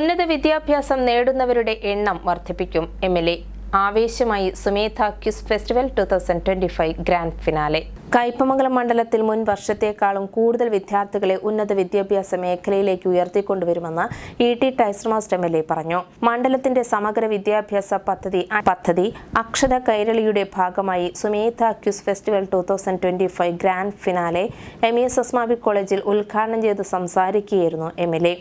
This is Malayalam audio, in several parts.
ഉന്നത വിദ്യാഭ്യാസം നേടുന്നവരുടെ എണ്ണം വർദ്ധിപ്പിക്കും. M L A ആവേശമായി Sumedha quiz festival two thousand twenty five grand finale. Kaipamangalam മണ്ഡലത്തിൽ മുൻ വർഷത്തേക്കാളും കൂടുതൽ വിദ്യാർത്ഥികളെ ഉന്നത വിദ്യാഭ്യാസ മേഖലയിലേക്ക് ഉയർത്തിക്കൊണ്ടുവരുമെന്ന് E T ടൈസർമാസ്റ്റ് M L A പറഞ്ഞു. മണ്ഡലത്തിന്റെ സമഗ്ര വിദ്യാഭ്യാസ പദ്ധതി പദ്ധതി അക്ഷര കൈരളിയുടെ ഭാഗമായി Sumedha quiz festival two thousand twenty five grand finale M S Asmabi കോളേജിൽ ഉദ്ഘാടനം ചെയ്ത് സംസാരിക്കുകയായിരുന്നു എം എൽ എ.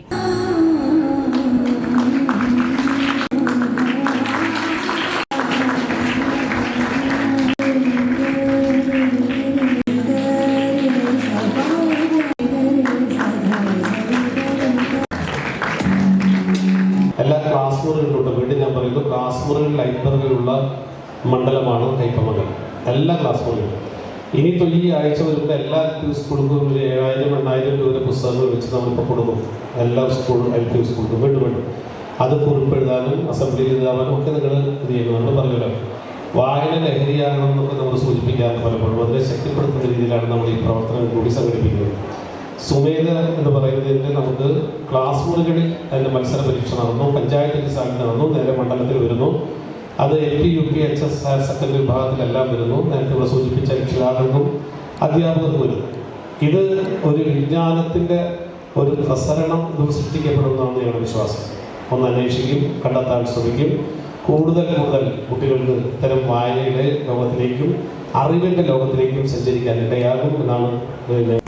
എല്ലാ ക്ലാസ് മുറികളിലുണ്ട് വീണ്ടും ഞാൻ പറയുന്നു ക്ലാസ് മുറികളിൽ ലൈബ്രറിയിലുള്ള മണ്ഡലമാണ് കൈപ്പമംഗലം. എല്ലാ ക്ലാസ് മുറികളും ഇനി ഈ ആഴ്ച വരുമ്പോൾ എല്ലാ സ്കൂളുകൾക്കും ഒരു ഏഴായിരം എണ്ണായിരം രൂപ പുസ്തകങ്ങൾ വെച്ച് നമ്മളിപ്പോൾ കൊടുക്കും. എല്ലാ സ്കൂളും എൽ പി സ്കൂളും വീണ്ടും വീണ്ടും. അത് കുറിപ്പെഴുതാനും അസംബ്ലി എഴുതാനും ഒക്കെ നിങ്ങൾ ഇത് നമ്മൾ പറയുമല്ലോ വായന ലഹരിയാകണം എന്നൊക്കെ നമ്മൾ സൂചിപ്പിക്കാറുണ്ട് പലപ്പോഴും. അതിനെ ശക്തിപ്പെടുത്തുന്ന രീതിയിലാണ് നമ്മൾ ഈ പ്രവർത്തനം കൂടി സംഘടിപ്പിക്കുന്നത്. സുമേധ എന്ന് പറയുന്നതിന് നമുക്ക് ക്ലാസ് മുറികളിൽ അതിന്റെ മത്സര പരീക്ഷ നടന്നു പഞ്ചായത്ത് എക്സാമിൽ നടന്നു നേരെ മണ്ഡലത്തിൽ വരുന്നു. അത് L P U P H S higher secondary വിഭാഗത്തിലെല്ലാം വരുന്നു. നേരത്തെ ഇവിടെ സൂചിപ്പിച്ച രക്ഷിതാക്കൾക്കും അധ്യാപകർക്കും വരുന്നു. ഇത് ഒരു വിജ്ഞാനത്തിന്റെ ഒരു പ്രസരണം ഇത് സൃഷ്ടിക്കപ്പെടുന്നതാണ് ഞങ്ങളുടെ വിശ്വാസം. ഒന്ന് അന്വേഷിക്കും കണ്ടെത്താൻ ശ്രമിക്കും. കൂടുതൽ കൂടുതൽ കുട്ടികൾക്ക് ഇത്തരം വായനയുടെ ലോകത്തിലേക്കും അറിവിന്റെ ലോകത്തിലേക്കും സഞ്ചരിക്കാൻ ഇടയാകും എന്നാണ്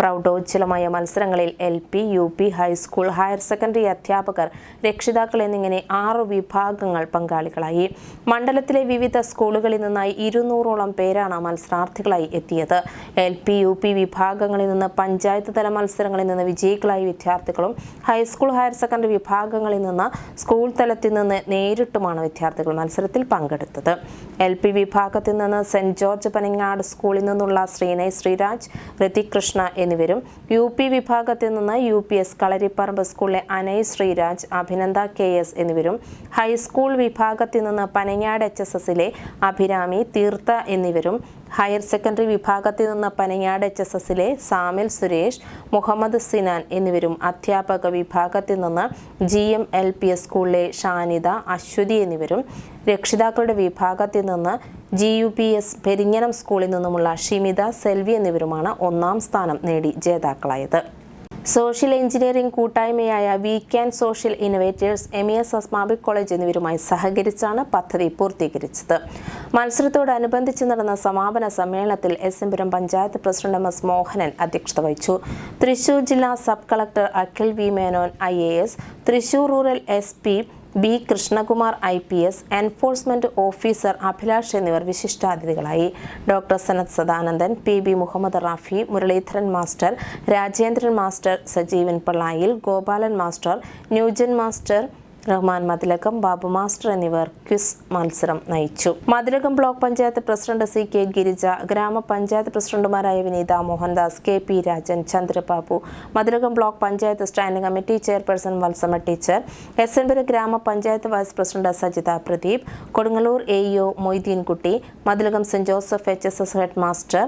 പ്രൗഢോജ്ജലമായ മത്സരങ്ങളിൽ L P U P high school higher secondary അധ്യാപകർ രക്ഷിതാക്കൾ എന്നിങ്ങനെ ആറ് വിഭാഗങ്ങൾ പങ്കാളികളായി. മണ്ഡലത്തിലെ വിവിധ സ്കൂളുകളിൽ നിന്നായി ഇരുന്നൂറോളം പേരാണ് മത്സരാർത്ഥികളായി എത്തിയത്. എൽ പി യു പി വിഭാഗങ്ങളിൽ നിന്ന് പഞ്ചായത്ത് തല മത്സരങ്ങളിൽ നിന്ന് വിജയികളായ വിദ്യാർത്ഥികളും ഹൈസ്കൂൾ ഹയർ സെക്കൻഡറി വിഭാഗങ്ങളിൽ നിന്ന് സ്കൂൾ തലത്തിൽ നിന്ന് നേരിട്ടുമാണ് വിദ്യാർത്ഥികൾ മത്സരത്തിൽ പങ്കെടുത്തത്. എൽ പി വിഭാഗത്തിൽ നിന്ന് സെന്റ് ജോർജ് പനങ്ങാട് സ്കൂളിൽ നിന്നുള്ള ശ്രീനയ് ശ്രീരാജ് ഋതിക് കൃഷ്ണ എന്നിവരും യു പി വിഭാഗത്തിൽ നിന്ന് യു പി എസ് കളരിപ്പറമ്പ് സ്കൂളിലെ അനയ് ശ്രീരാജ് അഭിനന്ദ കെ എസ് എന്നിവരും ഹൈസ്കൂൾ വിഭാഗത്തിൽ നിന്ന് പനങ്ങാട് എച്ച് എസ് എസിലെ അഭിരാമി തീർത്ഥ എന്നിവരും ഹയർ സെക്കൻഡറി വിഭാഗത്തിൽ നിന്ന് പനങ്ങാട് എച്ച് എസ് എസിലെ സാമിൽ സുരേഷ് മുഹമ്മദ് സിനാൻ എന്നിവരും അധ്യാപക വിഭാഗത്തിൽ നിന്ന് G M L P S സ്കൂളിലെ ഷാനിത അശ്വതി എന്നിവരും രക്ഷിതാക്കളുടെ വിഭാഗത്തിൽ നിന്ന് G U P S Perinjanam സ്കൂളിൽ നിന്നുമുള്ള ഷിമിത സെൽവി എന്നിവരുമാണ് ഒന്നാം സ്ഥാനം നേടി ജേതാക്കളായത്. സോഷ്യൽ എഞ്ചിനീയറിംഗ് കൂട്ടായ്മയായ we can social innovators M E S Asmabi college എന്നിവരുമായി സഹകരിച്ചാണ് പദ്ധതി പൂർത്തീകരിച്ചത്. മത്സരത്തോടനുബന്ധിച്ച് നടന്ന സമാപന സമ്മേളനത്തിൽ S N Puram panchayat president M S Mohanan അധ്യക്ഷത വഹിച്ചു. തൃശൂർ ജില്ലാ sub collector Akhil V Menon I A S Thrissur rural S B Krishnakumar I P S enforcement officer Abhilash എന്നിവർ വിശിഷ്ടാതിഥികളായി. Doctor Sanath Sadanandan P B Muhammad Rafi Muraleedharan master Rajendran master Sajeevan Pallayil Gopalan master new gen master Rahman Mathilakam Babu master എന്നിവർ ക്വിസ് മത്സരം നയിച്ചു. Mathilakam block panchayat president C K Girija ഗ്രാമപഞ്ചായത്ത് പ്രസിഡന്റുമാരായ Vineetha Mohandas K P Rajan Chandrababu Mathilakam block panchayat standing committee chairperson Valsama teacher S എൻപുര ഗ്രാമപഞ്ചായത്ത് vice president Sajitha Pradeep Kodungallur A E O Moideenkutty Mathilakam saint Joseph H S S head master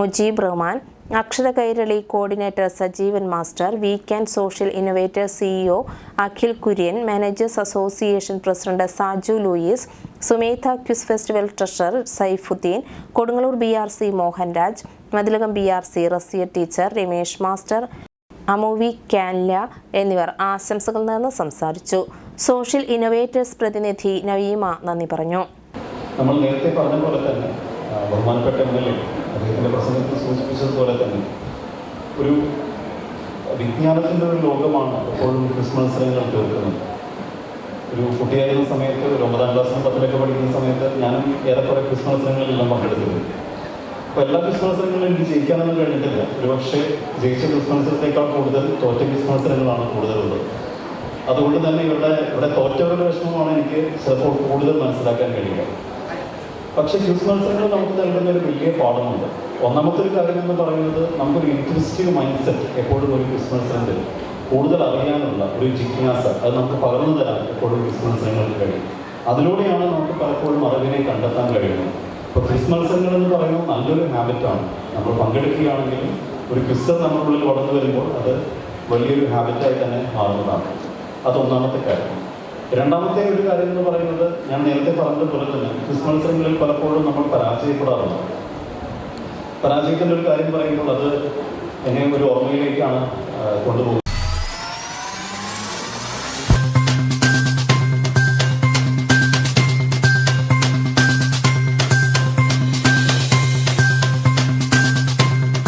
Mujeeb Rahman Akshara Kairali coordinator Sajeevan master weekend social innovator CEO Akhil Kurian managers association president Saju Louis Sumedha quiz festival treasurer Saifudheen Kodungallur B R C Mohanraj Mathilakam B R C Razia teacher Ramesh master അമോവി കാൻല എന്നിവർ ആശംസകൾ നേർന്ന് സംസാരിച്ചു. സോഷ്യൽ ഇന്നോവേറ്റേഴ്സ് പ്രതിനിധി നവീമ നന്ദി പറഞ്ഞു. നമ്മൾ നേരത്തെ പറഞ്ഞ പോലെ തന്നെ ബഹുമാനപ്പെട്ട എം എൽ എ അദ്ദേഹത്തിന്റെ പ്രസംഗത്തിൽ സൂചിപ്പിച്ചതുപോലെ തന്നെ ഒരു വിജ്ഞാനത്തിന്റെ ഒരു ലോകമാണ് എപ്പോഴും ക്രിസ് മത്സരങ്ങൾ തീർക്കുന്നത്. ഒരു കുട്ടിയായിരുന്ന സമയത്ത് ഒരു ഒമ്പതാം ക്ലാസ്സിലും പത്തിലൊക്കെ പഠിക്കുന്ന സമയത്ത് ഞാനും ഏറെക്കുറെ ക്രിസ് മത്സരങ്ങളിലെല്ലാം പങ്കെടുത്തിരുന്നു. അപ്പോൾ എല്ലാ ക്രിസ് മത്സരങ്ങളും എനിക്ക് ജയിക്കാനൊന്നും കഴിഞ്ഞിട്ടില്ല. ഒരുപക്ഷെ ജയിച്ച ക്രിസ് മത്സരത്തേക്കാൾ കൂടുതൽ തോറ്റ ക്രിസ് മത്സരങ്ങളാണ് കൂടുതലുള്ളത്. അതുകൊണ്ട് തന്നെ ഇവിടെ ഇവിടെ തോറ്റവരുടെ വിഷമമാണ് എനിക്ക് ചിലപ്പോൾ കൂടുതൽ മനസ്സിലാക്കാൻ കഴിയുക. പക്ഷേ ക്വിസ് മത്സരങ്ങൾ നമുക്ക് നൽകുന്ന ഒരു വലിയ പാഠമുണ്ട്. ഒന്നാമത്തെ ഒരു കാര്യം എന്ന് പറയുന്നത് നമുക്കൊരു ഇൻട്രസ്റ്റീവ് മൈൻഡ് സെറ്റ് എപ്പോഴും ഒരു ക്വിസ് മത്സരത്തിൽ കൂടുതൽ അറിയാനുള്ള ഒരു ജിജ്ഞാസ അത് നമുക്ക് പകർന്നു തരാൻ എപ്പോഴും ക്വിസ് മത്സരങ്ങൾക്ക് കഴിയും. അതിലൂടെയാണ് നമുക്ക് പലപ്പോഴും അറിവിനെ കണ്ടെത്താൻ കഴിയുന്നത്. ഇപ്പോൾ ക്വിസ് മത്സരങ്ങൾ എന്ന് പറയുന്നത് നല്ലൊരു ഹാബിറ്റാണ് നമ്മൾ പങ്കെടുക്കുകയാണെങ്കിലും ഒരു ക്വിസ് നമ്മുടെ ഉള്ളിൽ വളർന്നു വരുമ്പോൾ അത് വലിയൊരു ഹാബിറ്റായി തന്നെ മാറുന്നതാണ്. അതൊന്നാമത്തെ കാര്യം. രണ്ടാമത്തെ ഒരു കാര്യം എന്ന് പറയുന്നത് ഞാൻ നേരത്തെ പറഞ്ഞതുപോലെ തന്നെ ക്വിസ് മത്സരങ്ങളിൽ പലപ്പോഴും നമ്മൾ പരാജയപ്പെടാറുണ്ട്. പരാജയത്തിന്റെ ഒരു കാര്യം പറയുമ്പോൾ അത് എന്നെ ഒരു ഓർമ്മയിലേക്കാണ് കൊണ്ടുപോകുന്നത്.